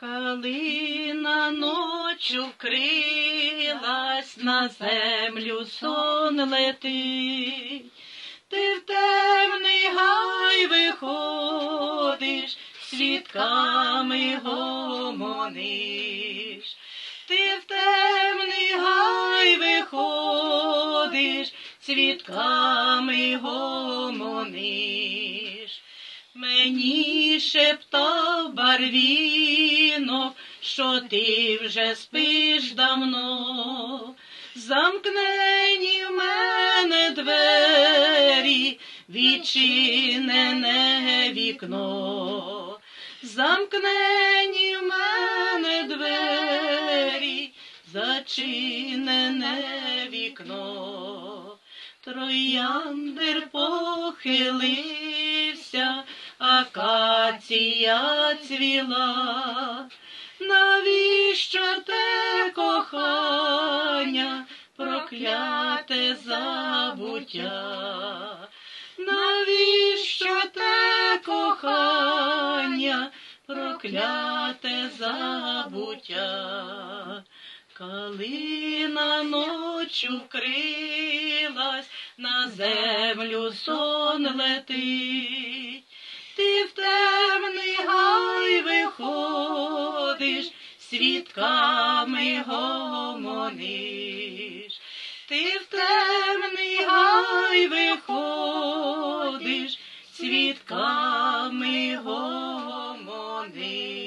Калина ночу вкрилась, на землю сон летить. Ти в темний гай виходиш, свідками гомониш. Ти в темний гай виходиш, свідками гомониш. Мені шептав барвінок, що ти вже спиш давно. Замкнені в мене двері, відчинене вікно. Замкнені в мене двері, зачинене вікно. Трояндер похилився, акація цвіла. Навіщо те кохання, прокляте забуття? Навіщо те кохання, прокляте забуття? Калина ночу вкрилась, на землю сон летить. Ти в темний гай виходиш, свідками гомониш, ти в темний гай виходиш, свідками гомониш.